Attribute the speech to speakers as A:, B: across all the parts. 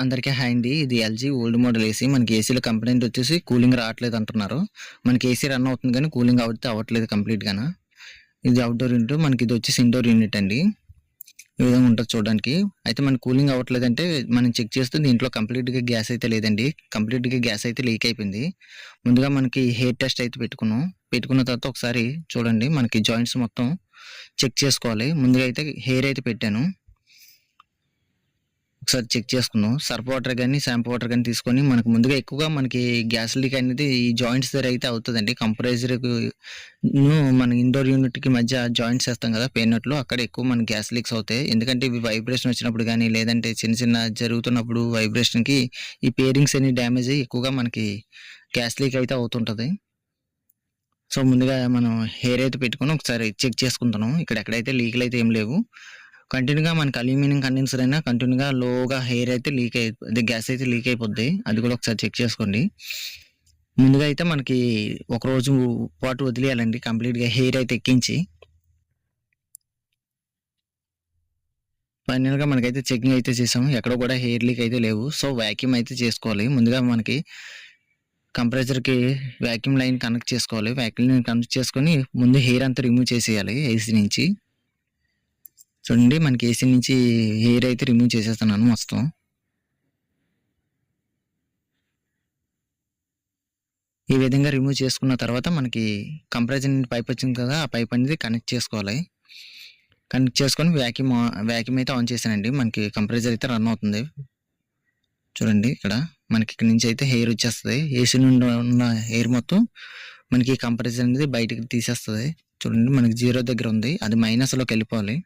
A: అందరికీ హాయ్ అండి. ఇది ఎల్జీ ఓల్డ్ మోడల్ ఏసీ. మనకి ఏసీలో కంప్లైంట్ వచ్చేసి కూలింగ్ రావట్లేదు అంటున్నారు. మనకి ఏసీ రన్ అవుతుంది కానీ కూలింగ్ అవుతే అవ్వట్లేదు కంప్లీట్గానా ఇది అవుట్డోర్ యూనిట్ మనకి ఇది వచ్చేసి ఇండోర్ యూనిట్ అండి. ఈ విధంగా ఉంటుంది చూడడానికి. అయితే మనకి కూలింగ్ అవ్వట్లేదు అంటే మనం చెక్ చేస్తే దీంట్లో కంప్లీట్గా గ్యాస్ అయితే లేదండి. కంప్లీట్గా గ్యాస్ అయితే లీక్ అయిపోయింది. ముందుగా మనకి హెయిర్ టెస్ట్ అయితే పెట్టుకున్నాం. పెట్టుకున్న తర్వాత ఒకసారి చూడండి మనకి జాయింట్స్ మొత్తం చెక్ చేసుకోవాలి. ముందుగా అయితే హెయిర్ అయితే పెట్టాను. ఒకసారి చెక్ చేసుకుందాం. సర్ఫ్ వాటర్ కానీ షాంపూ వాటర్ కానీ తీసుకొని మనకు ముందుగా ఎక్కువగా మనకి గ్యాస్ లీక్ అనేది ఈ జాయింట్స్ దగ్గర అయితే అవుతుందండి. కంప్రెసర్ మన ఇండోర్ యూనిట్కి మధ్య జాయింట్స్ వేస్తాం కదా పేనట్లు అక్కడ ఎక్కువ మన గ్యాస్ లీక్స్ అవుతాయి. ఎందుకంటే ఇవి వైబ్రేషన్ వచ్చినప్పుడు కానీ లేదంటే చిన్న చిన్న జరుగుతున్నప్పుడు వైబ్రేషన్కి ఈ పేరింగ్స్ అన్ని డ్యామేజ్ అయ్యి ఎక్కువగా మనకి గ్యాస్ లీక్ అయితే అవుతుంటుంది. సో ముందుగా మనం హెయిర్ అయితే పెట్టుకొని ఒకసారి చెక్ చేసుకుంటున్నాం. ఇక్కడ ఎక్కడైతే లీక్లు అయితే ఏం లేవు. కంటిన్యూగా మనకి అల్యూమినియం కండెన్సర్ అయినా కంటిన్యూగా లోగా హెయిర్ అయితే లీక్ అయిపోద్ది గ్యాస్ అయితే లీక్ అయిపోద్ది. అది కూడా ఒకసారి చెక్ చేసుకోండి. ముందుగా అయితే మనకి ఒక రోజు పాటు వదిలేయాలండి. కంప్లీట్గా హెయిర్ అయితే ఎక్కించి. ఫైనల్గా మనకైతే చెకింగ్ అయితే చేసాము. ఎక్కడ కూడా హెయిర్ లీక్ అయితే లేవు. సో వ్యాక్యూమ్ అయితే చేసుకోవాలి. ముందుగా మనకి కంప్రెసర్కి వ్యాక్యూమ్ లైన్ కనెక్ట్ చేసుకోవాలి. వ్యాక్యూమ్ లైన్ కనెక్ట్ చేసుకొని ముందు హెయిర్ అంతా రిమూవ్ చేసేయాలి ఏసీ నుంచి. చూడండి మనకి ఏసీ నుంచి హెయిర్ అయితే రిమూవ్ చేసేస్తున్నాను మొత్తం. ఈ విధంగా రిమూవ్ చేసుకున్న తర్వాత మనకి కంప్రెషన్ పైప్ వచ్చింది కదా ఆ పైప్ అనేది కనెక్ట్ చేసుకోవాలి. కనెక్ట్ చేసుకొని వ్యాక్యూమ్ వ్యాక్యూమ్ అయితే ఆన్ చేశానండి. మనకి కంప్రెసర్ అయితే రన్ అవుతుంది. చూడండి ఇక్కడ మనకి ఇక్కడ నుంచి అయితే హెయిర్ వచ్చేస్తుంది. ఏసీ నుండి ఉన్న హెయిర్ మొత్తం మనకి కంప్రెసర్ అనేది బయటికి తీసేస్తుంది. చూడండి మనకి జీరో దగ్గర ఉంది. అది మైనస్లోకి వెళ్ళిపోవాలి.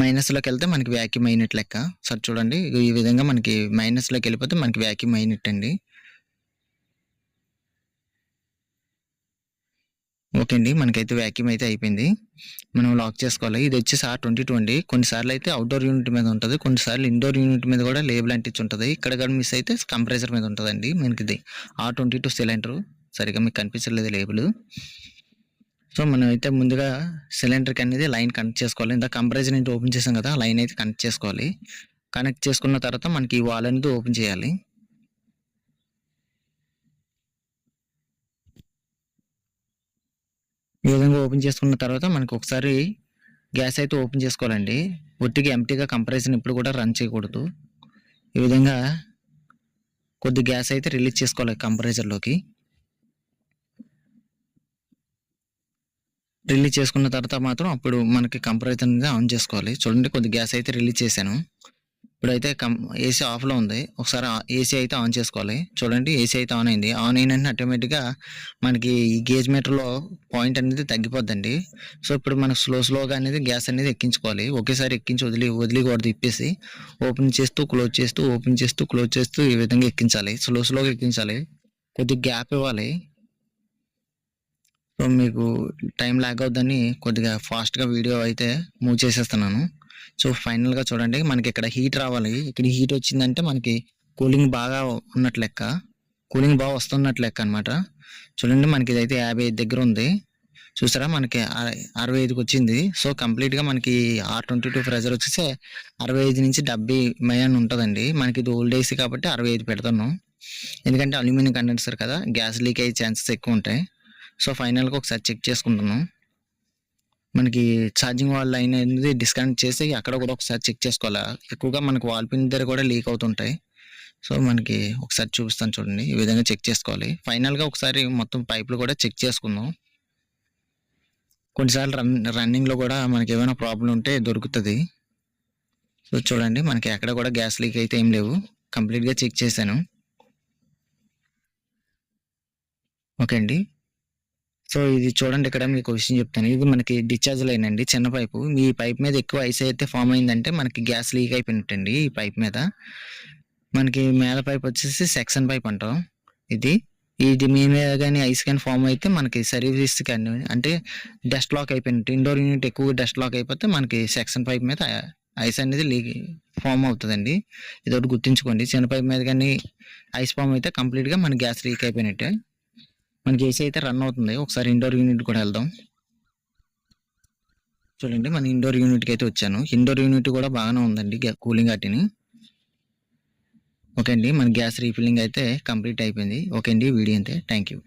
A: మైనస్లోకి వెళ్తే మనకి వ్యాక్యూమ్ అయినట్టు లెక్క. సార్ చూడండి ఈ విధంగా మనకి మైనస్లోకి వెళ్ళిపోతే మనకి వ్యాక్యూమ్ అయినట్టు అండి ఓకే అండి మనకైతే వ్యాక్యూమ్ అయితే అయిపోయింది. మనం లాక్ చేసుకోవాలి. ఇది వచ్చేసి ఆర్ ట్వంటీ టూ అండి. కొన్నిసార్లు అయితే అవుట్డోర్ యూనిట్ మీద ఉంటుంది కొన్నిసార్లు ఇండోర్ యూనిట్ మీద కూడా లేబుల్ అంటించి ఉంటుంది. ఇక్కడ కూడా మిస్ అయితే కంప్రెసర్ మీద ఉంటుందండి. మనకి ఇది ఆర్ ట్వంటీ టూ సిలిండర్ సరిగా మీకు కనిపించలేదు లేబుల్ సో మనం అయితే ముందుగా సిలిండర్కి అనేది లైన్ కనెక్ట్ చేసుకోవాలి. ఇంత కంప్రెజర్ నుంచి ఓపెన్ చేసాం కదా లైన్ అయితే కనెక్ట్ చేసుకోవాలి. కనెక్ట్ చేసుకున్న తర్వాత మనకి ఈ వాల్ అనేది ఓపెన్ చేయాలి. ఈ విధంగా ఓపెన్ చేసుకున్న తర్వాత మనకి ఒకసారి గ్యాస్ అయితే ఓపెన్ చేసుకోవాలండి. ఒట్టిగా ఎంటీగా కంప్రెసర్ ఇప్పుడు కూడా రన్ చేయకూడదు. ఈ విధంగా కొద్ది గ్యాస్ అయితే రిలీజ్ చేసుకోవాలి కంప్రెసర్లోకి రిలీజ్ చేసుకున్న తర్వాత మాత్రం అప్పుడు మనకి కంప్రెసర్ అనేది ఆన్ చేసుకోవాలి. చూడండి కొద్ది గ్యాస్ అయితే రిలీజ్ చేశాను. ఇప్పుడైతే కం ఏసీ ఆఫ్లో ఉంది. ఒకసారి ఏసీ అయితే ఆన్ చేసుకోవాలి. చూడండి ఏసీ అయితే ఆన్ అయింది. ఆన్ అయిన ఆటోమేటిక్గా మనకి ఈ గేజ్ మీటర్లో పాయింట్ అనేది తగ్గిపోద్దండి. సో ఇప్పుడు మనకు స్లో స్లోగా అనేది గ్యాస్ అనేది ఎక్కించుకోవాలి. ఒకేసారి ఎక్కించి వదిలి వదిలికూడదు ఇప్పేసి. ఓపెన్ చేస్తూ క్లోజ్ చేస్తూ ఓపెన్ చేస్తూ క్లోజ్ చేస్తూ ఈ విధంగా ఎక్కించాలి. స్లో స్లోగా ఎక్కించాలి. కొద్దిగా గ్యాప్ ఇవ్వాలి. సో మీకు టైం లాగ్ అవుద్దని కొద్దిగా ఫాస్ట్గా వీడియో అయితే మూవ్ చేసేస్తున్నాను. సో ఫైనల్గా చూడండి మనకి ఇక్కడ హీట్ రావాలి. ఇక్కడ హీట్ వచ్చిందంటే మనకి కూలింగ్ బాగా ఉన్నట్లు లెక్క. కూలింగ్ బాగా వస్తున్నట్లు లెక్క అనమాట చూడండి మనకి ఇదైతే యాభై ఐదు దగ్గర ఉంది. చూసారా మనకి అరవై ఐదుకి వచ్చింది. సో కంప్లీట్గా మనకి ఆర్ ట్వంటీ టూ ప్రెజర్ వచ్చేసి అరవై ఐదు నుంచి డెబ్బై మయాన్ ఉంటుందండి. మనకి ఇది ఓల్డ్ ఏసీ కాబట్టి అరవై ఐదు పెడుతున్నాం. ఎందుకంటే అల్యూమినియం కండెన్సర్ కదా గ్యాస్ లీక్ అయ్యే ఛాన్సెస్ ఎక్కువ ఉంటాయి. సో ఫైనల్గా ఒకసారి చెక్ చేసుకుంటున్నాం. మనకి ఛార్జింగ్ వాల్ లైన్ అనేది డిస్కనెక్ట్ చేసి అక్కడ కూడా ఒకసారి చెక్ చేసుకోవాలి? ఎక్కువగా మనకి వాల్ పిన్ దగ్గర కూడా లీక్ అవుతుంటాయి. సో మనకి ఒకసారి చూపిస్తాను చూడండి. ఈ విధంగా చెక్ చేసుకోవాలి. ఫైనల్గా ఒకసారి మొత్తం పైపులు కూడా చెక్ చేసుకుందాం. కొన్నిసార్లు రన్ రన్నింగ్లో కూడా మనకి ఏమైనా ప్రాబ్లం ఉంటే దొరుకుతుంది. సో చూడండి మనకి ఎక్కడ కూడా గ్యాస్ లీక్ అయితే ఏం లేవు. కంప్లీట్గా చెక్ చేశాను. ఓకే అండి. సో ఇది చూడండి ఇక్కడ మీకు విషయం చెప్తాను. ఇది మనకి డిశ్చార్జ్ లైన్ అండి. చిన్న పైపు. ఈ పైప్ మీద ఎక్కువ ఐస్ అయితే ఫామ్ అయిందంటే మనకి గ్యాస్ లీక్ అయిపోయినట్టండి ఈ పైప్ మీద. మనకి మేల పైప్ వచ్చేసి సెక్షన్ పైప్ అంటాం ఇది. ఇది మీ మీద కానీ ఐస్ కానీ ఫామ్ అయితే మనకి సర్వీస్ కానీ అంటే డస్ట్ లాక్ అయిపోయినట్టు. ఇండోర్ యూనిట్ ఎక్కువ డస్ట్ లాక్ అయిపోతే మనకి సెక్షన్ పైప్ మీద ఐస్ అనేది లీక్ ఫామ్ అవుతుందండి. ఇది ఒకటి గుర్తుంచుకోండి. చిన్న పైప్ మీద కానీ ఐస్ ఫామ్ అయితే కంప్లీట్గా మన గ్యాస్ లీక్ అయిపోయినట్టే. మనకి ఏసీ అయితే రన్ అవుతుంది. ఒకసారి ఇండోర్ యూనిట్ కూడా వెళ్దాం. చూడండి మన ఇండోర్ యూనిట్కి అయితే వచ్చాను. ఇండోర్ యూనిట్ కూడా బాగానే ఉందండి కూలింగ్ అట్టిని ఓకే అండి మన గ్యాస్ రీఫిల్లింగ్ అయితే కంప్లీట్ అయిపోయింది. ఓకే అండి వీడియో అంతే. Thank you